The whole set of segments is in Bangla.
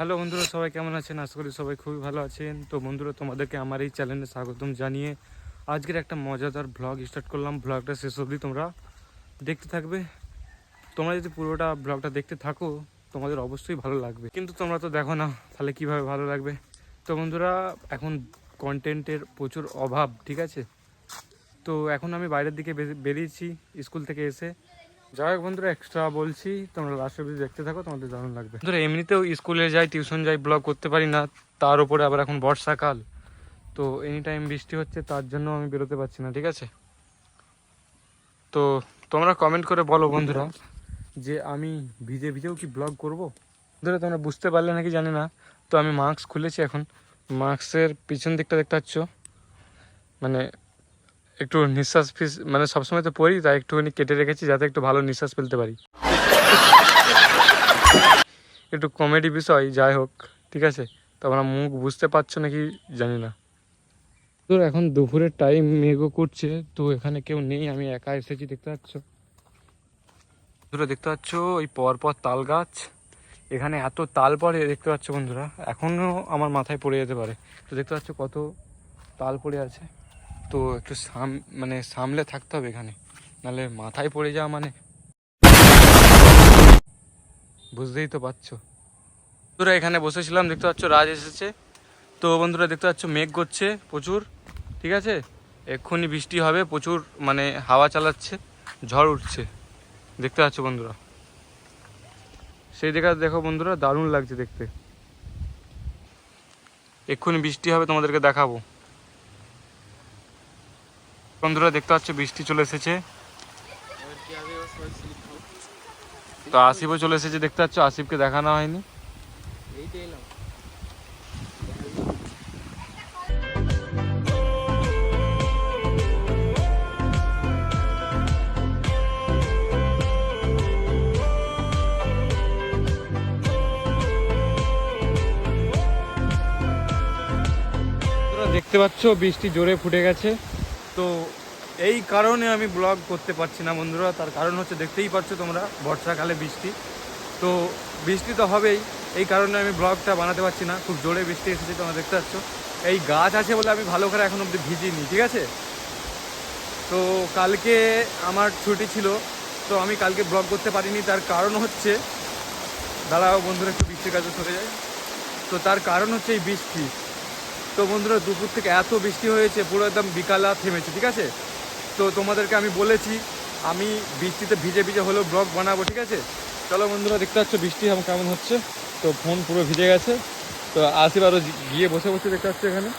হ্যালো বন্ধুরা, সবাই কেমন আছেন? আশা করি সবাই খুবই ভালো আছেন। তো বন্ধুরা, তোমাদেরকে আমার এই চ্যানেলে স্বাগতম জানিয়ে আজকের একটা মজাদার ব্লগ স্টার্ট করলাম। ব্লগটা শেষ অবধি তোমরা দেখতে থাকবে। তোমরা যদি পুরোটা ব্লগটা দেখতে থাকো, তোমাদের অবশ্যই ভালো লাগবে। কিন্তু তোমরা তো দেখো না, তাহলে কীভাবে ভালো লাগবে? তো বন্ধুরা, এখন কন্টেন্টের প্রচুর অভাব, ঠিক আছে? তো এখন আমি বাইরের দিকে বেরিয়েছি, স্কুল থেকে এসে। যাই হোক বন্ধুরা এক্সট্রা বলছি, তোমরা লাস্ট অব্দি দেখতে থাকো, তোমাদের দারুণ লাগবে। বন্ধুরা, এমনিতেও স্কুলে যাই টিউশন যাই ব্লগ করতে পারি না, তার উপরে আবার এখন বর্ষাকাল। তো এনি টাইম বৃষ্টি হচ্ছে, তার জন্য আমি বেরোতে পারছি না, ঠিক আছে? তো তোমরা কমেন্ট করে বলো বন্ধুরা, যে আমি ভিজে ভিজেও কি ব্লগ করব? বন্ধুরা, তোমরা বুঝতে পারলে নাকি জানি না, তো আমি মাস্ক খুলেছি এখন। মাস্কের পিছন দিকটা দেখতে পাচ্ছ? মানে একটু নিঃশ্বাস ফিস মানে সবসময় তো পড়ি, তাই একটুখানি কেটে রেখেছি যাতে একটু ভালো নিঃশ্বাস ফেলতে পারি। একটু কমেডি বিষয়, যাই হোক, ঠিক আছে? তোমরা মুখ বুঝতে পারছ নাকি জানি না। তো এখন দুপুরের টাইম মেঘও করছে, তো এখানে কেউ নেই, আমি একা এসেছি, দেখতে পাচ্ছ। বন্ধুরা, দেখতে পাচ্ছ, ওই পরপর তাল গাছ। এখানে এত তাল পড়ে, দেখতে পাচ্ছ বন্ধুরা এখনও আমার মাথায় পড়ে যেতে পারে। তো দেখতে পাচ্ছ কত তাল পড়ে আছে। তো একটু সাম মানে সামলে থাকতে হবে এখানে। নাহলে মাথায় পড়ে যাওয়া মানে। বুঝতেই তো পারছ। বন্ধুরা, এখানে বসেছিলাম, দেখতে পাচ্ছ রাজ এসেছে। তো বন্ধুরা, দেখতে পাচ্ছ মেঘ করছে প্রচুর, ঠিক আছে? এক্ষুনি বৃষ্টি হবে, প্রচুর মানে হাওয়া চালাচ্ছে, ঝড় উঠছে। দেখতে পাচ্ছ বন্ধুরা। সেই দেখা দেখো বন্ধুরা, দারুণ লাগছে দেখতে। এক্ষুনি বৃষ্টি হবে, তোমাদেরকে দেখাবো। বন্ধুরা দেখতে পাচ্ছ, বৃষ্টি চলে এসেছে। তো আসিফও চলে এসেছে, দেখতে পাচ্ছ, আসিফকে দেখানো হয়নি। দেখতে পাচ্ছ, বৃষ্টি জোরে ফুটে গেছে। তো এই কারণে আমি ব্লগ করতে পারছি না বন্ধুরা। তার কারণ হচ্ছে দেখতেই পাচ্ছ তোমরা, বর্ষাকালে বৃষ্টি। তো বৃষ্টি তো হবেই, এই কারণে আমি ব্লগটা বানাতে পারছি না। খুব জোরে বৃষ্টি এসেছে, তোমরা দেখতে পাচ্ছ। এই গাছ আছে বলে আমি ভালো করে এখন অব্দি ভিজিনি, ঠিক আছে? তো কালকে আমার ছুটি ছিল, তো আমি কালকে ব্লগ করতে পারিনি। তার কারণ হচ্ছে, দাঁড়াও বন্ধুরা একটু বৃষ্টির কাছে সরে যায় তো তার কারণ হচ্ছে এই বৃষ্টি। তো বন্ধুরা, দুপুর থেকে এত বৃষ্টি হয়েছে, পুরো একদম বিকালা থেমেছে, ঠিক আছে? তো তোমাদেরকে আমি বলেছি, আমি বৃষ্টিতে ভিজে ভিজে হলেও ব্লগ বানাবো, ঠিক আছে? চলো বন্ধুরা, দেখতে পাচ্ছ বৃষ্টি আমার কেমন হচ্ছে? তো ফোন পুরো ভিজে গেছে। তো আরও গিয়ে বসে বসে দেখতে পাচ্ছ এখানে।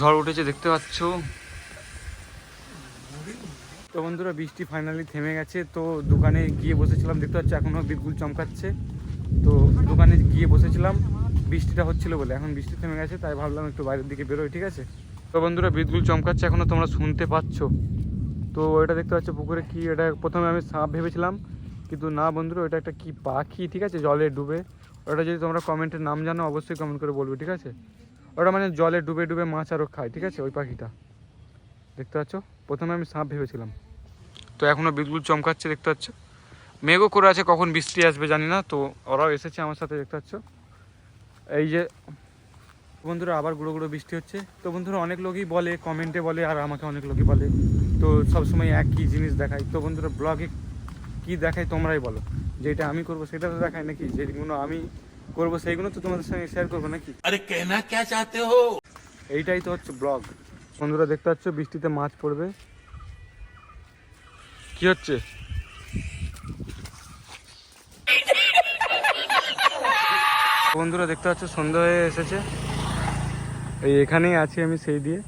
ঝড় উঠেছে, দেখতে পাচ্ছ? তো বন্ধুরা, বৃষ্টি ফাইনালি থেমে গেছে। তো দোকানে গিয়ে বসেছিলাম, দেখতে পাচ্ছ এখনও বিদ্যুৎ চমকাচ্ছে। তো দোকানে গিয়ে বসেছিলাম, বৃষ্টিটা হচ্ছিল বলে। এখন বৃষ্টি থেমে গেছে, তাই ভাবলাম একটু বাইরের দিকে বেরোয় ঠিক আছে? তো বন্ধুরা বিদ্যুৎ চমকাচ্ছে এখনও তোমরা শুনতে পাচ্ছ। তো এটা দেখতে পাচ্ছ, পুকুরে কি, এটা প্রথমে আমি সাপ ভেবেছিলাম, কিন্তু না বন্ধুরা ওটা একটা কি পাখি, ঠিক আছে, জলে ডুবে। ওটা যদি তোমরা কমেন্টের নাম জানো, অবশ্যই কমেন্ট করে বলবে, ঠিক আছে? ওটা মানে জলে ডুবে ডুবে মাছ আরও খায়, ঠিক আছে? ওই পাখিটা। দেখতে পাচ্ছ? প্রথমে আমি সাপ ভেবেছিলাম। তো এখনও বিদ্যুৎ চমকাচ্ছে, দেখতে পাচ্ছ? মেঘও করে আছে, কখন বৃষ্টি আসবে জানি না, তো ওরাও এসেছে আমার সাথে, দেখতে পাচ্ছ? এই যে, বন্ধুরা, আবার গুঁড়ো গুঁড়ো বৃষ্টি হচ্ছে। তো বন্ধুরা, অনেক লোকই বলে, কমেন্টে বলে, আর আমাকে অনেক লোকই বলে। তো সবসময় একই জিনিস দেখায় তো বন্ধুরা, ব্লগে কি দেখায় তোমরাই বলো। যেটা আমি করব, সেটা তো দেখায় নাকি? যেগুলো আমি করব সেইগুলো তো তোমাদের সঙ্গে শেয়ার করব নাকি? আরে কেনা কে চাতে হো? এইটাই তো হচ্ছে ব্লগ বন্ধুরা দেখতে পাচ্ছ বৃষ্টিতে মাছ পড়বে। কি হচ্ছে? বন্ধুরা দেখতে পাচ্ছ সন্ধ্যা হয়ে এসেছে। এই এখানেই আছি আমি সেই দিয়ে।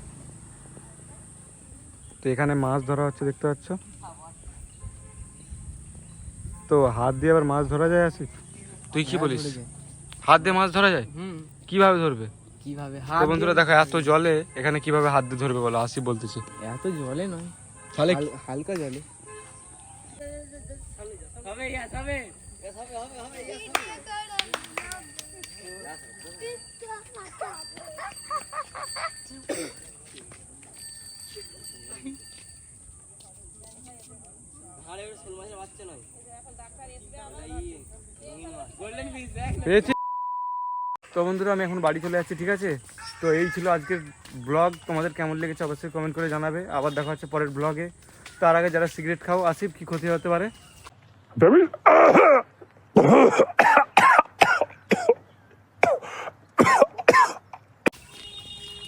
তো এখানে মাছ ধরা হচ্ছে দেখতে পাচ্ছ। তো হাত দিয়ে আবার মাছ ধরা যায় আসি তুই কি হ্যাঁ, বলিস? হাত দিয়ে মাছ ধরা যায়? হুম। কীভাবে ধরবে? কীভাবে? হাত বন্ধুরা দেখো এত জলে এখানে কীভাবে হাত দিয়ে ধরবে বলো আসি বলতেছে। এত জলে নয়। তাহলে হালকা জলে। পেয়েছি। তো বন্ধুরা, আমি এখন বাড়ি চলে যাচ্ছি, ঠিক আছে? তো এই ছিল আজকের ব্লগ। তোমাদের কেমন লেগেছে অবশ্যই কমেন্ট করে জানাবে। আবার দেখা হচ্ছে পরের ব্লগে। তার আগে যারা সিগারেট খাও, আসিফ, কি ক্ষতি হতে পারে?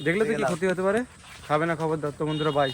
দেখলে তো কি ক্ষতি হতে পারে? খাবে না খবর দাও তো বন্ধুরা বাই